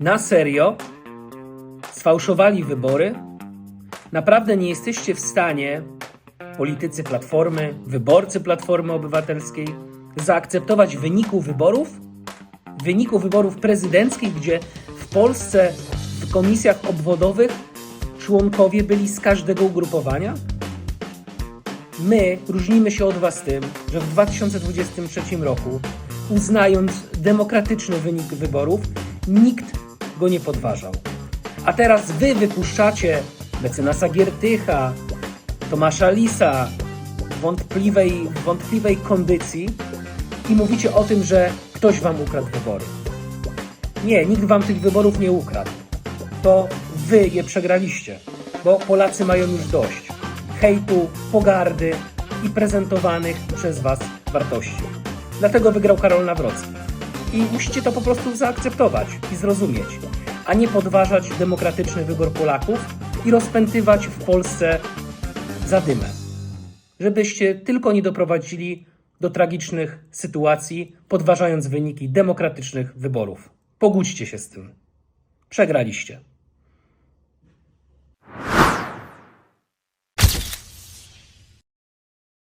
Na serio sfałszowali wybory? Naprawdę nie jesteście w stanie, politycy Platformy, wyborcy Platformy Obywatelskiej, zaakceptować wyniku wyborów? Wyniku wyborów prezydenckich, gdzie w Polsce w komisjach obwodowych członkowie byli z każdego ugrupowania? My różnimy się od Was tym, że w 2023 roku, uznając demokratyczny wynik wyborów, nikt go nie podważał. A teraz Wy wypuszczacie mecenasa Giertycha, Tomasza Lisa w wątpliwej, wątpliwej kondycji i mówicie o tym, że ktoś Wam ukradł wybory. Nie, nikt Wam tych wyborów nie ukradł. To Wy je przegraliście, bo Polacy mają już dość hejtu, pogardy i prezentowanych przez Was wartości. Dlatego wygrał Karol Nawrocki. I musicie to po prostu zaakceptować i zrozumieć, a nie podważać demokratyczny wybór Polaków i rozpętywać w Polsce zadymę. Żebyście tylko nie doprowadzili do tragicznych sytuacji, podważając wyniki demokratycznych wyborów. Pogódźcie się z tym. Przegraliście.